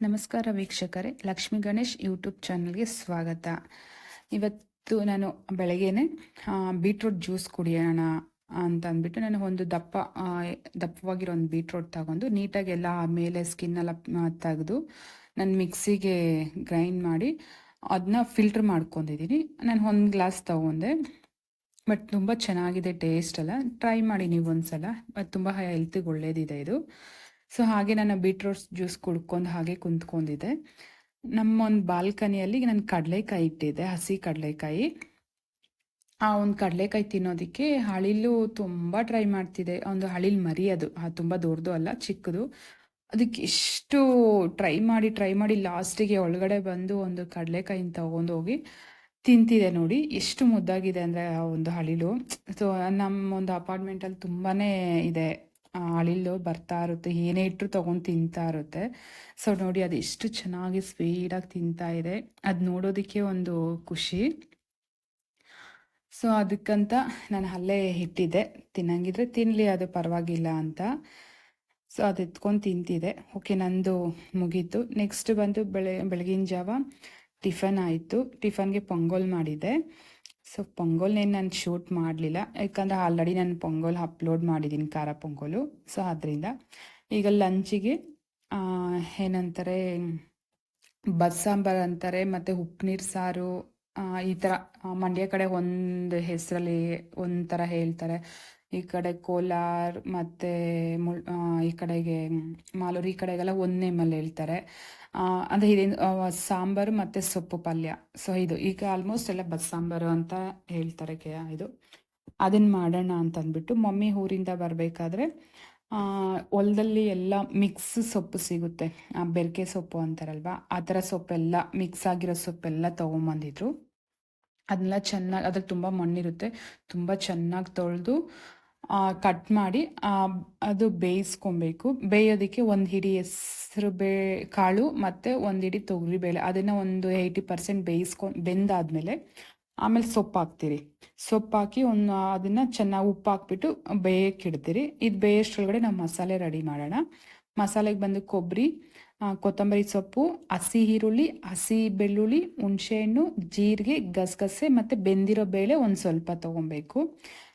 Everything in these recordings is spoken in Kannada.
ನಮಸ್ಕಾರ ವೀಕ್ಷಕರೇ, ಲಕ್ಷ್ಮೀ ಗಣೇಶ್ ಯೂಟ್ಯೂಬ್ ಚಾನಲ್ಗೆ ಸ್ವಾಗತ. ಇವತ್ತು ನಾನು ಬೆಳಗ್ಗೆನೆ ಬೀಟ್ರೂಟ್ ಜ್ಯೂಸ್ ಕುಡಿಯೋಣ ಅಂತ ಅಂದ್ಬಿಟ್ಟು ನಾನು ಒಂದು ದಪ್ಪ ದಪ್ಪವಾಗಿರೋ ಒಂದು ಬೀಟ್ರೂಟ್ ತಗೊಂಡು ನೀಟಾಗಿ ಎಲ್ಲ ಮೇಲೆ ಸ್ಕಿನ್ ಎಲ್ಲ ತೆಗೆದು ನಾನು ಮಿಕ್ಸಿಗೆ ಗ್ರೈಂಡ್ ಮಾಡಿ ಅದನ್ನ ಫಿಲ್ಟರ್ ಮಾಡ್ಕೊಂಡಿದ್ದೀನಿ. ನಾನು ಒಂದು ಗ್ಲಾಸ್ ತಗೊಂಡೆ ಬಟ್ ತುಂಬ ಚೆನ್ನಾಗಿದೆ ಟೇಸ್ಟ್ ಎಲ್ಲ. ಟ್ರೈ ಮಾಡಿ ನೀವು ಒಂದ್ಸಲ ಬಟ್ ತುಂಬ ಹೆಲ್ತಿಗೆ ಒಳ್ಳೇದಿದೆ ಇದು. ಸೊ ಹಾಗೆ ನಾನು ಬೀಟ್ರೂಟ್ ಜ್ಯೂಸ್ ಕುಡ್ಕೊಂಡು ಹಾಗೆ ಕುಂತ್ಕೊಂಡಿದ್ದೆ. ನಮ್ಮ ಒಂದು ಬಾಲ್ಕನಿಯಲ್ಲಿ ನಾನು ಕಡಲೆಕಾಯಿ ಇಟ್ಟಿದ್ದೆ, ಹಸಿ ಕಡಲೆಕಾಯಿ. ಆ ಒಂದು ಕಡಲೆಕಾಯಿ ತಿನ್ನೋದಕ್ಕೆ ಹಳಿಲು ತುಂಬ ಟ್ರೈ ಮಾಡ್ತಿದೆ ಒಂದು ಹಳಿಲ್ ಮರಿ ಅದು. ತುಂಬ ದೊಡ್ಡದು ಅಲ್ಲ, ಚಿಕ್ಕದು. ಅದಕ್ಕೆ ಎಷ್ಟು ಟ್ರೈ ಮಾಡಿ ಟ್ರೈ ಮಾಡಿ ಲಾಸ್ಟಿಗೆ ಒಳಗಡೆ ಬಂದು ಒಂದು ಕಡಲೆಕಾಯಿನ ತಗೊಂಡು ಹೋಗಿ ತಿಂತಿದೆ ನೋಡಿ. ಎಷ್ಟು ಮುದ್ದಾಗಿದೆ ಅಂದರೆ ಆ ಒಂದು ಹಳಿಲು. ಸೊ ನಮ್ಮ ಒಂದು ಅಪಾರ್ಟ್ಮೆಂಟಲ್ಲಿ ತುಂಬಾ ಇದೆ. ಆ ಹಳಿಲು ಬರ್ತಾ ಇರುತ್ತೆ, ಏನೇ ಇಟ್ಟರು ತೊಗೊಂಡು ತಿಂತಾ ಇರುತ್ತೆ. ಸೊ ನೋಡಿ, ಅದು ಎಷ್ಟು ಚೆನ್ನಾಗಿ ಸ್ವೀಟಾಗಿ ತಿಂತಾ ಇದೆ. ಅದು ನೋಡೋದಕ್ಕೆ ಒಂದು ಖುಷಿ. ಸೊ ಅದಕ್ಕಂತ ನಾನು ಅಲ್ಲೇ ಇಟ್ಟಿದ್ದೆ. ತಿನ್ನಂಗಿದ್ರೆ ತಿನ್ನಲಿ ಅದು ಪರವಾಗಿಲ್ಲ ಅಂತ. ಸೊ ಅದು ಎತ್ಕೊಂಡು ತಿಂತಿದೆ. ಓಕೆ ನಂದು ಮುಗೀತು. ನೆಕ್ಸ್ಟ್ ಬಂದು ಬೆಳೆ, ಬೆಳಗಿನ ಜಾವ ಟಿಫನ್ ಆಯಿತು. ಟಿಫನ್ಗೆ ಪೊಂಗಲ್ ಮಾಡಿದ್ದೆ ಸೊ ಪೊಂಗಲ್ನೇನು ನಾನು ಶೂಟ್ ಮಾಡಲಿಲ್ಲ. ಯಾಕಂದರೆ ಆಲ್ರೆಡಿ ನಾನು ಪೊಂಗಲ್ ಅಪ್ಲೋಡ್ ಮಾಡಿದ್ದೀನಿ ಖಾರ ಪೊಂಗಲು ಸೊ ಅದರಿಂದ ಈಗ ಲಂಚಿಗೆ ಏನಂತಾರೆ, ಬಸ್ಸಾಂಬಾರ್ ಅಂತಾರೆ, ಮತ್ತು ಉಪ್ಪುನೀರು ಸಾರು ಈ ಥರ ಮಂಡ್ಯ ಕಡೆ ಒಂದು ಹೆಸರಲ್ಲಿ ಒಂಥರ ಹೇಳ್ತಾರೆ. ಈ ಕಡೆ ಕೋಲಾರ ಮತ್ತು ಮುಳ್ ಈ ಕಡೆಗೆ ಮಾಲೂರು ಈ ಕಡೆಗೆಲ್ಲ ಒಂದು ನೇಮಲ್ಲಿ ಹೇಳ್ತಾರೆ. ಅಂದ್ರೆ ಇದೇನು ಸಾಂಬಾರು ಮತ್ತು ಸೊಪ್ಪು ಪಲ್ಯ. ಸೊ ಇದು ಈಗ ಆಲ್ಮೋಸ್ಟ್ ಎಲ್ಲ ಬಸ್ ಸಾಂಬಾರು ಅಂತ ಹೇಳ್ತಾರೆ ಕೆ ಇದು. ಅದನ್ನು ಮಾಡೋಣ ಅಂತ ಅಂದ್ಬಿಟ್ಟು ಮಮ್ಮಿ ಊರಿಂದ ಬರಬೇಕಾದ್ರೆ ಹೊಲದಲ್ಲಿ ಎಲ್ಲ ಮಿಕ್ಸ್ ಸೊಪ್ಪು ಸಿಗುತ್ತೆ. ಆ, ಬೆರ್ಕೆ ಸೊಪ್ಪು ಅಂತಾರಲ್ವ ಆ ಥರ ಸೊಪ್ಪೆಲ್ಲ ಮಿಕ್ಸ್ ಆಗಿರೋ ಸೊಪ್ಪೆಲ್ಲ ತೊಗೊಂಬಂದಿದ್ರು. ಅದನ್ನೆಲ್ಲ ಚೆನ್ನಾಗಿ ಅದ್ರಲ್ಲಿ ತುಂಬ ಮಣ್ಣಿರುತ್ತೆ. ತುಂಬ ಚೆನ್ನಾಗಿ ತೊಳೆದು ಕಟ್ ಮಾಡಿ ಅದು ಬೇಯಿಸ್ಕೊಬೇಕು. ಬೇಯೋದಕ್ಕೆ ಒಂದು ಹಿಡಿ ಹೆಸರು ಬೇ, ಕಾಳು ಮತ್ತು ಒಂದು ಹಿಡಿ ತೊಗರಿಬೇಳೆ ಅದನ್ನು ಒಂದು ಏಯ್ಟಿ ಪರ್ಸೆಂಟ್ ಬೇಯಿಸ್ಕೊಂಡು ಬೆಂದಾದಮೇಲೆ ಆಮೇಲೆ ಸೊಪ್ಪು ಹಾಕ್ತೀರಿ. ಸೊಪ್ಪು ಹಾಕಿ ಒಂದು, ಅದನ್ನು ಚೆನ್ನಾಗಿ ಉಪ್ಪು ಹಾಕ್ಬಿಟ್ಟು ಬೇಯಕ್ಕೆ ಇಡ್ತೀರಿ. ಇದು ಬೇಯೋಷ್ಟ್ರೊಳಗಡೆ ನಾವು ಮಸಾಲೆ ರೆಡಿ ಮಾಡೋಣ. ಮಸಾಲೆಗೆ ಬಂದು ಕೊಬ್ಬರಿ ಕೊತ್ತಂಬರಿ ಸೊಪ್ಪು, ಹಸಿ ಈರುಳ್ಳಿ, ಹಸಿ ಬೆಳ್ಳುಳ್ಳಿ ಹುಣಸೆಹಣ್ಣು ಜೀರಿಗೆ, ಗಸಗಸೆ ಮತ್ತು ಬೆಂದಿರೋ ಬೇಳೆ ಒಂದು ಸ್ವಲ್ಪ ತೊಗೊಬೇಕು.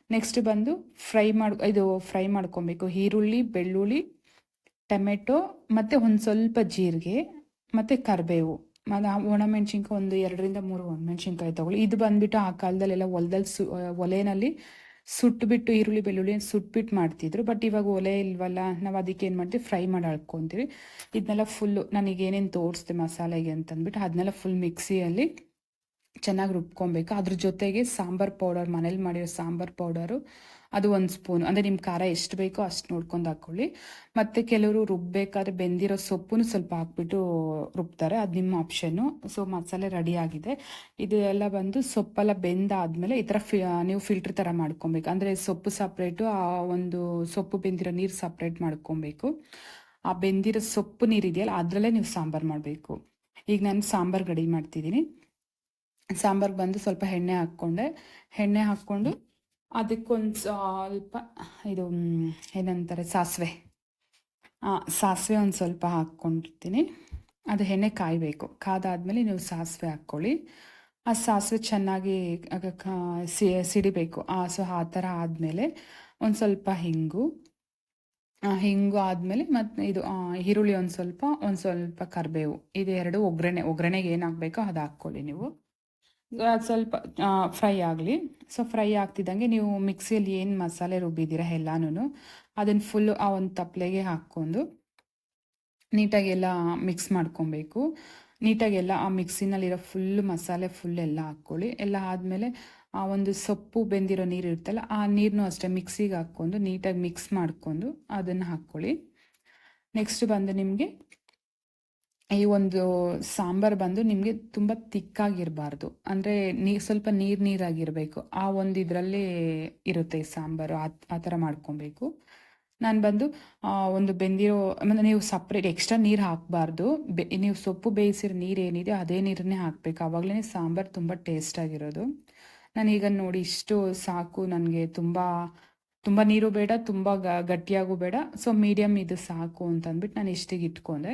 ನೆಕ್ಸ್ಟ್ ಬಂದು ಫ್ರೈ ಮಾಡಿ, ಇದು ಫ್ರೈ ಮಾಡ್ಕೊಬೇಕು. ಈರುಳ್ಳಿ, ಬೆಳ್ಳುಳ್ಳಿ, ಟೊಮೆಟೊ ಮತ್ತು ಒಂದು ಸ್ವಲ್ಪ ಜೀರಿಗೆ ಮತ್ತು ಕರಿಬೇವು. ಮತ್ತು ಒಣಮೆಣ್ಸಿನ್ಕಾಯಿ ಒಂದು ಎರಡರಿಂದ ಮೂರು ಒಣಮೆಣ್ಸಿನ್ಕಾಯಿ ತೊಗೊಳ್ಳಿ. ಇದು ಬಂದ್ಬಿಟ್ಟು ಆ ಕಾಲದಲ್ಲೆಲ್ಲ ಹೊಲದಲ್ಲಿ ಸು ಒಲೆನಲ್ಲಿ ಸುಟ್ಬಿಟ್ಟು ಈರುಳ್ಳಿ ಬೆಳ್ಳುಳ್ಳಿ ಸುಟ್ಬಿಟ್ಟು ಮಾಡ್ತಿದ್ರು. ಬಟ್ ಇವಾಗ ಒಲೆ ಇಲ್ವಲ್ಲ, ನಾವು ಅದಕ್ಕೆ ಏನು ಮಾಡ್ತೀವಿ? ಫ್ರೈ ಮಾಡಿ ಅಳ್ಕೊತೀವಿ. ಇದನ್ನೆಲ್ಲ ಫುಲ್ಲು ನನಗೇನೇನು ತೋರಿಸ್ದೆ ಮಸಾಲೆಗೆ ಅಂತಂದ್ಬಿಟ್ಟು, ಅದನ್ನೆಲ್ಲ ಫುಲ್ ಮಿಕ್ಸಿಯಲ್ಲಿ ಚೆನ್ನಾಗಿ ರುಬ್ಕೊಬೇಕು. ಅದ್ರ ಜೊತೆಗೆ ಸಾಂಬಾರ್ ಪೌಡರ್, ಮನೇಲಿ ಮಾಡಿರೋ ಸಾಂಬಾರ್ ಪೌಡರು. ಅದು ಒಂದು ಸ್ಪೂನ್. ಅಂದರೆ ನಿಮ್ಮ ಖಾರ ಎಷ್ಟು ಬೇಕೋ ಅಷ್ಟು ನೋಡ್ಕೊಂಡು ಹಾಕ್ಕೊಳ್ಳಿ ಮತ್ತು ಕೆಲವರು ರುಬ್ಬೇಕಾದ್ರೆ ಬೆಂದಿರೋ ಸೊಪ್ಪು ಸ್ವಲ್ಪ ಹಾಕ್ಬಿಟ್ಟು ರುಬ್ತಾರೆ. ಅದು ನಿಮ್ಮ ಆಪ್ಷನ್ನು. ಸೊ, ಮಸಾಲೆ ರೆಡಿ ಆಗಿದೆ. ಇದು ಎಲ್ಲ ಬಂದು ಸೊಪ್ಪೆಲ್ಲ ಬೆಂದಾದಮೇಲೆ ಈ ಥರ ಫಿ ನೀವು ಫಿಲ್ಟ್ರ್ ಥರ ಮಾಡ್ಕೊಬೇಕು. ಅಂದರೆ ಸೊಪ್ಪು ಸಪ್ರೇಟು, ಆ, ಒಂದು ಸೊಪ್ಪು ಬೆಂದಿರೋ ನೀರು ಸಪ್ರೇಟ್ ಮಾಡ್ಕೊಬೇಕು. ಆ ಬೆಂದಿರೋ ಸೊಪ್ಪು ನೀರು ಇದೆಯಲ್ಲ, ಅದರಲ್ಲೇ ನೀವು ಸಾಂಬಾರು ಮಾಡಬೇಕು. ಈಗ ನಾನು ಸಾಂಬಾರು ರೆಡಿ ಮಾಡ್ತಿದ್ದೀನಿ. ಸಾಂಬಾರ್ಗೆ ಬಂದು ಸ್ವಲ್ಪ ಎಣ್ಣೆ ಹಾಕ್ಕೊಂಡೆ. ಎಣ್ಣೆ ಹಾಕ್ಕೊಂಡು ಅದಕ್ಕೊಂದು ಸ್ವಲ್ಪ ಇದು ಏನಂತಾರೆ, ಸಾಸಿವೆ. ಸಾಸಿವೆ ಒಂದು ಸ್ವಲ್ಪ ಹಾಕ್ಕೊಂಡಿರ್ತೀನಿ. ಅದು ಎಣ್ಣೆ ಕಾಯಬೇಕು. ಕಾದಾದ್ಮೇಲೆ ನೀವು ಸಾಸಿವೆ ಹಾಕ್ಕೊಳ್ಳಿ. ಆ ಸಾಸಿವೆ ಚೆನ್ನಾಗಿ ಸಿಡಿಬೇಕು. ಆ, ಸೊ ಆ ಥರ ಆದಮೇಲೆ ಒಂದು ಸ್ವಲ್ಪ ಹಿಂಗು. ಹಿಂಗು ಆದಮೇಲೆ ಮತ್ತು ಇದು ಈರುಳ್ಳಿ ಒಂದು ಸ್ವಲ್ಪ ಒಂದು ಸ್ವಲ್ಪ ಕರಿಬೇವು. ಇದೆರಡು ಒಗ್ಗರಣೆ, ಒಗ್ಗರಣೆಗೆ ಏನು ಅದು ಹಾಕ್ಕೊಳ್ಳಿ ನೀವು. ಅದು ಸ್ವಲ್ಪ ಫ್ರೈ ಆಗಲಿ. ಸೊ ಫ್ರೈ ಆಗ್ತಿದ್ದಂಗೆ ನೀವು ಮಿಕ್ಸಿಯಲ್ಲಿ ಏನು ಮಸಾಲೆ ರುಬ್ಬಿದ್ದೀರ ಎಲ್ಲಾನು ಅದನ್ನು ಫುಲ್ಲು ಆ ಒಂದು ತಪ್ಪಲೆಗೆ ಹಾಕ್ಕೊಂಡು ನೀಟಾಗಿ ಎಲ್ಲ ಮಿಕ್ಸ್ ಮಾಡ್ಕೊಬೇಕು. ನೀಟಾಗಿ ಎಲ್ಲ ಆ ಮಿಕ್ಸಿನಲ್ಲಿರೋ ಫುಲ್ ಮಸಾಲೆ ಫುಲ್ ಎಲ್ಲ ಹಾಕ್ಕೊಳ್ಳಿ. ಎಲ್ಲ ಆದಮೇಲೆ, ಆ, ಒಂದು ಸೊಪ್ಪು ಬೆಂದಿರೋ ನೀರು ಇರುತ್ತಲ್ಲ, ಆ ನೀರನ್ನು ಅಷ್ಟೇ ಮಿಕ್ಸಿಗೆ ಹಾಕ್ಕೊಂಡು ನೀಟಾಗಿ ಮಿಕ್ಸ್ ಮಾಡಿಕೊಂಡು ಅದನ್ನು ಹಾಕ್ಕೊಳ್ಳಿ. ನೆಕ್ಸ್ಟ್ ಬಂದು ನಿಮಗೆ ಈ ಒಂದು ಸಾಂಬಾರು ಬಂದು ನಿಮಗೆ ತುಂಬ ತಿಕ್ಕಾಗಿರಬಾರ್ದು. ಅಂದರೆ ನೀರ್ ಸ್ವಲ್ಪ ನೀರು ನೀರಾಗಿರಬೇಕು. ಆ ಒಂದು ಇದರಲ್ಲಿ ಇರುತ್ತೆ ಸಾಂಬಾರು. ಆ ಆ ಥರ ಮಾಡ್ಕೊಬೇಕು. ನಾನು ಬಂದು ಒಂದು ಬೆಂದಿರೋ ಅಂದರೆ ನೀವು ಸಪ್ರೇಟ್ ಎಕ್ಸ್ಟ್ರಾ ನೀರು ಹಾಕಬಾರ್ದು. ಬೆ, ನೀವು ಸೊಪ್ಪು ಬೇಯಿಸಿರೋ ನೀರು ಏನಿದೆ ಅದೇ ನೀರನ್ನೇ ಹಾಕಬೇಕು. ಆವಾಗಲೇ ಸಾಂಬಾರು ತುಂಬ ಟೇಸ್ಟಾಗಿರೋದು. ನಾನೀಗ ನೋಡಿ ಇಷ್ಟು ಸಾಕು. ನನಗೆ ತುಂಬ ತುಂಬ ನೀರು ಬೇಡ, ತುಂಬ ಗಟ್ಟಿಯಾಗೂ ಬೇಡ. ಸೊ ಮೀಡಿಯಮ್ ಇದು ಸಾಕು ಅಂತ ಅಂದ್ಬಿಟ್ಟು ನಾನು ಇಷ್ಟಿಗೆ ಇಟ್ಕೊಂಡೆ.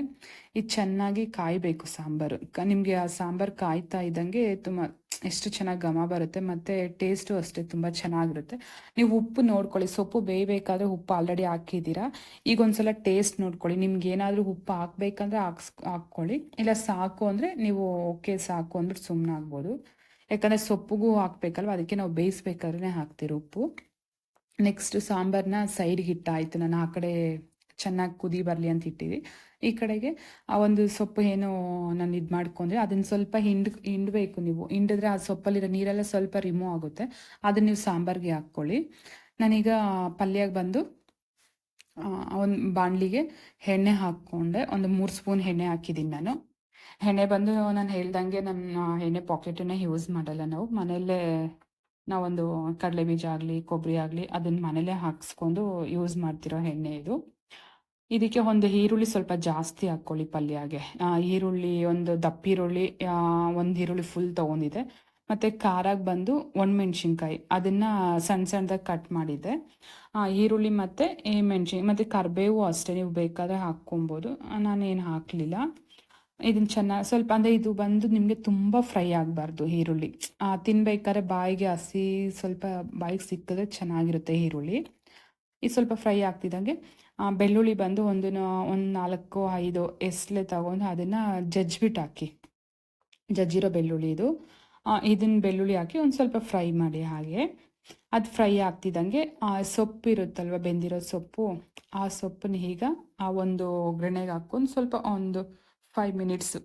ಇದು ಚೆನ್ನಾಗಿ ಕಾಯಬೇಕು ಸಾಂಬಾರು. ನಿಮಗೆ ಆ ಸಾಂಬಾರು ಕಾಯ್ತಾ ಇದ್ದಂಗೆ ತುಂಬ ಎಷ್ಟು ಚೆನ್ನಾಗಿ ಘಮ ಬರುತ್ತೆ, ಮತ್ತು ಟೇಸ್ಟು ಅಷ್ಟೇ ತುಂಬ ಚೆನ್ನಾಗಿರುತ್ತೆ. ನೀವು ಉಪ್ಪು ನೋಡ್ಕೊಳ್ಳಿ. ಸೊಪ್ಪು ಬೇಯಬೇಕಾದ್ರೆ ಉಪ್ಪು ಆಲ್ರೆಡಿ ಹಾಕಿದ್ದೀರಾ. ಈಗ ಒಂದ್ಸಲ ಟೇಸ್ಟ್ ನೋಡ್ಕೊಳ್ಳಿ. ನಿಮ್ಗೆ ಏನಾದರೂ ಉಪ್ಪು ಹಾಕ್ಬೇಕಂದ್ರೆ ಹಾಕ್ಸ್, ಹಾಕ್ಕೊಳ್ಳಿ. ಇಲ್ಲ ಸಾಕು ಅಂದರೆ ನೀವು ಓಕೆ ಸಾಕು ಅಂದ್ಬಿಟ್ಟು ಸುಮ್ಮನೆ ಆಗ್ಬೋದು. ಯಾಕಂದರೆ ಸೊಪ್ಪಿಗೂ ಹಾಕ್ಬೇಕಲ್ವ, ಅದಕ್ಕೆ ನಾವು ಬೇಯಿಸ್ಬೇಕಾದ್ರೆ ಹಾಕ್ತೀರಿ ಉಪ್ಪು. ನೆಕ್ಸ್ಟ್ ಸಾಂಬಾರನ್ನ ಸೈಡ್ಗೆ ಇಟ್ಟಾಯಿತು ನಾನು ಆ ಕಡೆ ಚೆನ್ನಾಗಿ ಕುದಿ ಬರಲಿ ಅಂತ ಇಟ್ಟಿದ್ವಿ. ಈ ಕಡೆಗೆ ಆ ಒಂದು ಸೊಪ್ಪು ಏನು ನಾನು ಇದು ಮಾಡ್ಕೊಂಡ್ರೆ ಅದನ್ನು ಸ್ವಲ್ಪ ಹಿಂಡ್, ಹಿಂಡಬೇಕು ನೀವು. ಹಿಂಡಿದ್ರೆ ಆ ಸೊಪ್ಪಲ್ಲಿರೋ ನೀರೆಲ್ಲ ಸ್ವಲ್ಪ ರಿಮೂವ್ ಆಗುತ್ತೆ. ಅದನ್ನು ನೀವು ಸಾಂಬಾರಿಗೆ ಹಾಕ್ಕೊಳ್ಳಿ. ನಾನೀಗ ಪಲ್ಯಕ್ಕೆ ಬಂದು ಒಂದು ಬಾಣಲಿಗೆ ಎಣ್ಣೆ ಹಾಕ್ಕೊಂಡೆ. ಒಂದು ಮೂರು ಸ್ಪೂನ್ ಎಣ್ಣೆ ಹಾಕಿದ್ದೀನಿ ನಾನು. ಎಣ್ಣೆ ಬಂದು ನಾನು ಹೇಳ್ದಂಗೆ ನನ್ನ ಎಣ್ಣೆ ಪಾಕೆಟನ್ನೇ ಯೂಸ್ ಮಾಡಲ್ಲ ನಾವು. ಮನೆಯಲ್ಲೇ ನಾವೊಂದು ಕಡಲೆ ಬೀಜ ಆಗಲಿ ಕೊಬ್ಬರಿ ಆಗಲಿ ಅದನ್ನು ಮನೇಲೇ ಹಾಕ್ಸ್ಕೊಂಡು ಯೂಸ್ ಮಾಡ್ತಿರೋ ಎಣ್ಣೆ ಇದು. ಇದಕ್ಕೆ ಒಂದು ಈರುಳ್ಳಿ ಸ್ವಲ್ಪ ಜಾಸ್ತಿ ಹಾಕ್ಕೊಳ್ಳಿ ಪಲ್ಯಗೆ. ಈರುಳ್ಳಿ ಒಂದು ದಪ್ಪ ಈರುಳ್ಳಿ ಒಂದು ಈರುಳ್ಳಿ ಫುಲ್ ತೊಗೊಂಡಿದೆ. ಮತ್ತು ಖಾರಾಗಿ ಬಂದು ಮೆಣಸಿನ್ಕಾಯಿ ಅದನ್ನು ಸಣ್ಣ ಸಣ್ಣದಾಗಿ ಕಟ್ ಮಾಡಿದ್ದೆ ಈರುಳ್ಳಿ ಮತ್ತು ಮೆಣ್ಸಿನ್ ಮತ್ತು ಕರಿಬೇವು ಅಷ್ಟೇ ನೀವು ಬೇಕಾದರೆ ಹಾಕ್ಕೊಬೋದು. ನಾನೇನು ಹಾಕಲಿಲ್ಲ. ಇದನ್ನ ಚೆನ್ನಾಗಿ ಸ್ವಲ್ಪ ಅಂದರೆ ಇದು ಬಂದು ನಿಮಗೆ ತುಂಬ ಫ್ರೈ ಆಗಬಾರ್ದು ಈರುಳ್ಳಿ. ತಿನ್ಬೇಕಾದ್ರೆ ಬಾಯಿಗೆ ಹಸಿ, ಸ್ವಲ್ಪ ಬಾಯಿಗೆ ಸಿಕ್ಕಿದ್ರೆ ಚೆನ್ನಾಗಿರುತ್ತೆ ಈರುಳ್ಳಿ. ಇದು ಸ್ವಲ್ಪ ಫ್ರೈ ಆಗ್ತಿದ್ದಂಗೆ ಬೆಳ್ಳುಳ್ಳಿ ಬಂದು ಒಂದು ಒಂದು ನಾಲ್ಕು, ಐದು ಎಸ್ಲೆ ತಗೊಂಡು ಅದನ್ನು ಜಜ್ಬಿಟ್ಟು ಹಾಕಿ. ಜಜ್ಜಿರೋ ಬೆಳ್ಳುಳ್ಳಿ ಇದು. ಇದನ್ನ ಬೆಳ್ಳುಳ್ಳಿ ಹಾಕಿ ಒಂದು ಸ್ವಲ್ಪ ಫ್ರೈ ಮಾಡಿ ಹಾಗೆ. ಅದು ಫ್ರೈ ಆಗ್ತಿದ್ದಂಗೆ, ಆ, ಸೊಪ್ಪು ಇರುತ್ತಲ್ವ, ಬೆಂದಿರೋ ಸೊಪ್ಪು, ಆ ಸೊಪ್ಪನ್ನ ಈಗ ಆ ಒಂದು ಒಗ್ಗರಣೆಗೆ ಹಾಕ್ಕೊಂಡು ಸ್ವಲ್ಪ ಒಂದು ಫೈವ್ ಮಿನಿಟ್ಸು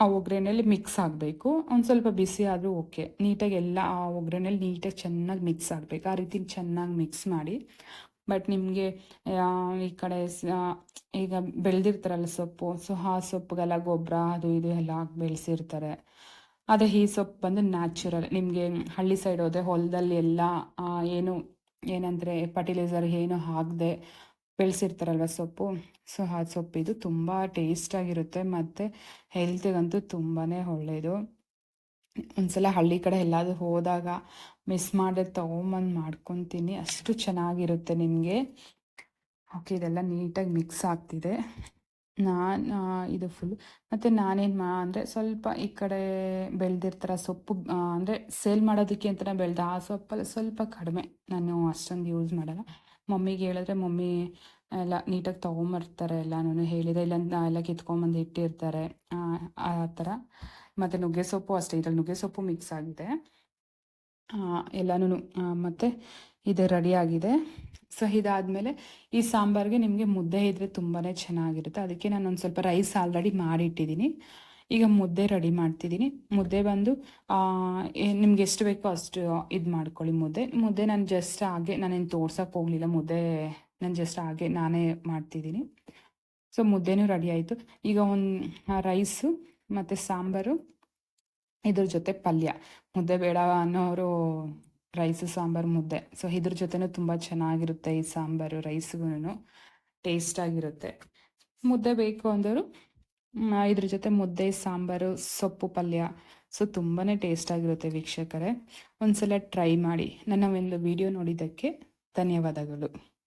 ಆ ಒಗ್ಗರಣೆಯಲ್ಲಿ ಮಿಕ್ಸ್ ಆಗಬೇಕು. ಒಂದು ಸ್ವಲ್ಪ ಬಿಸಿ ಆದರೂ ಓಕೆ ನೀಟಾಗಿ ಎಲ್ಲ ಆ ಒಗ್ಗರಣೆಯಲ್ಲಿ ನೀಟಾಗಿ ಚೆನ್ನಾಗಿ ಮಿಕ್ಸ್ ಆಗಬೇಕು. ಆ ರೀತಿ ಚೆನ್ನಾಗಿ ಮಿಕ್ಸ್ ಮಾಡಿ. ಬಟ್ ನಿಮಗೆ ಈ ಕಡೆ ಈಗ ಬೆಳೆದಿರ್ತಾರಲ್ಲ ಸೊಪ್ಪು ಸೊ ಆ ಸೊಪ್ಪುಗೆಲ್ಲ ಗೊಬ್ಬರ, ಅದು ಇದು ಎಲ್ಲ ಹಾಕಿ ಬೆಳೆಸಿರ್ತಾರೆ. ಅದೇ ಈ ಸೊಪ್ಪು ಬಂದು ನ್ಯಾಚುರಲ್ ನಿಮಗೆ ಹಳ್ಳಿ ಸೈಡ್ ಹೋದರೆ ಹೊಲದಲ್ಲಿ ಎಲ್ಲ ಏನು, ಏನಂದರೆ ಫರ್ಟಿಲೈಸರ್ ಏನು ಹಾಕದೆ ಬೆಳೆಸಿರ್ತಾರಲ್ವ ಸೊಪ್ಪು. ಸೊ ಆ ಸೊಪ್ಪಿದು ತುಂಬ ಟೇಸ್ಟಾಗಿರುತ್ತೆ. ಮತ್ತು ಹೆಲ್ತಿಗಂತೂ ತುಂಬಾ ಒಳ್ಳೆಯದು ಒಂದ್ಸಲ ಹಳ್ಳಿ ಕಡೆ ಎಲ್ಲಾದರೂ ಹೋದಾಗ ಮಿಸ್ ಮಾಡದೆ ತೊಗೊಂಬಂದು ಮಾಡ್ಕೊತೀನಿ. ಅಷ್ಟು ಚೆನ್ನಾಗಿರುತ್ತೆ ನಿಮಗೆ. ಓಕೆ ಇದೆಲ್ಲ ನೀಟಾಗಿ ಮಿಕ್ಸ್ ಆಗ್ತಿದೆ. ನಾನು ಇದು ಫುಲ್ ಮತ್ತು ನಾನೇನು ಮಾ, ಅಂದರೆ ಸ್ವಲ್ಪ ಈ ಕಡೆ ಬೆಳೆದಿರ್ತಾರ ಸೊಪ್ಪು ಅಂದರೆ ಸೇಲ್ ಮಾಡೋದಕ್ಕೆ ಅಂತ ಬೆಳೆದ, ಆ ಸೊಪ್ಪಲ್ಲಿ ಸ್ವಲ್ಪ ಕಡಿಮೆ. ನಾನು ಅಷ್ಟೊಂದು ಯೂಸ್ ಮಾಡಲ್ಲ. ಮಮ್ಮಿಗೆ ಹೇಳಿದ್ರೆ ಮಮ್ಮಿ, ಎಲ್ಲ ನೀಟಾಗಿ ತೊಗೊಂಬರ್ತಾರೆ ಎಲ್ಲನೂ ಹೇಳಿದೆ, ಇಲ್ಲ ಎಲ್ಲ ಕಿತ್ಕೊಂಬಂದು ಇಟ್ಟಿರ್ತಾರೆ. ಆ ಥರ. ಮತ್ತು ನುಗ್ಗೆ ಸೊಪ್ಪು ಅಷ್ಟೇ, ಇದ್ರಲ್ಲಿ ನುಗ್ಗೆ ಸೊಪ್ಪು ಮಿಕ್ಸ್ ಆಗಿದೆ. ಎಲ್ಲನೂ ಮತ್ತು ಇದು ರೆಡಿ ಆಗಿದೆ. ಸೊ ಇದಾದಮೇಲೆ ಈ ಸಾಂಬಾರಿಗೆ ನಿಮಗೆ ಮುದ್ದೆ ಇದ್ದರೆ ತುಂಬಾ ಚೆನ್ನಾಗಿರುತ್ತೆ. ಅದಕ್ಕೆ ನಾನು ಒಂದು ಸ್ವಲ್ಪ ರೈಸ್ ಆಲ್ರೆಡಿ ಮಾಡಿಟ್ಟಿದ್ದೀನಿ. ಈಗ ಮುದ್ದೆ ರೆಡಿ ಮಾಡ್ತಿದ್ದೀನಿ. ಮುದ್ದೆ ಬಂದು ನಿಮ್ಗೆ ಎಷ್ಟು ಬೇಕೋ ಅಷ್ಟು ಇದು ಮಾಡ್ಕೊಳ್ಳಿ ಮುದ್ದೆ. ಮುದ್ದೆ ನಾನು ಜಸ್ಟ್ ಹಾಗೆ, ನಾನೇನು ತೋರ್ಸೋಕೆ ಹೋಗಲಿಲ್ಲ. ಮುದ್ದೆ ನಾನು ಜಸ್ಟ್ ಹಾಗೆ ನಾನೇ ಮಾಡ್ತಿದ್ದೀನಿ. ಸೊ ಮುದ್ದೆನೂ ರೆಡಿ ಆಯಿತು. ಈಗ ಒಂದು ರೈಸು ಮತ್ತು ಸಾಂಬಾರು, ಇದ್ರ ಜೊತೆ ಪಲ್ಯ. ಮುದ್ದೆ ಬೇಡ ಅನ್ನೋರು ರೈಸು ಸಾಂಬಾರು, ಮುದ್ದೆ. ಸೊ ಇದ್ರ ಜೊತೆನೂ ತುಂಬ ಚೆನ್ನಾಗಿರುತ್ತೆ ಈ ಸಾಂಬಾರು ರೈಸ್ಗೂ ಟೇಸ್ಟಾಗಿರುತ್ತೆ ಮುದ್ದೆ ಬೇಕು ಅಂದರು ಇದ್ರ ಜೊತೆ ಮುದ್ದೆ, ಸಾಂಬಾರು, ಸೊಪ್ಪು ಪಲ್ಯ. ಸೊ ತುಂಬಾ ಟೇಸ್ಟಾಗಿರುತ್ತೆ ವೀಕ್ಷಕರೇ. ಒಂದ್ಸಲ ಟ್ರೈ ಮಾಡಿ. ನನ್ನ ಒಂದು ವಿಡಿಯೋ ನೋಡಿದ್ದಕ್ಕೆ ಧನ್ಯವಾದಗಳು.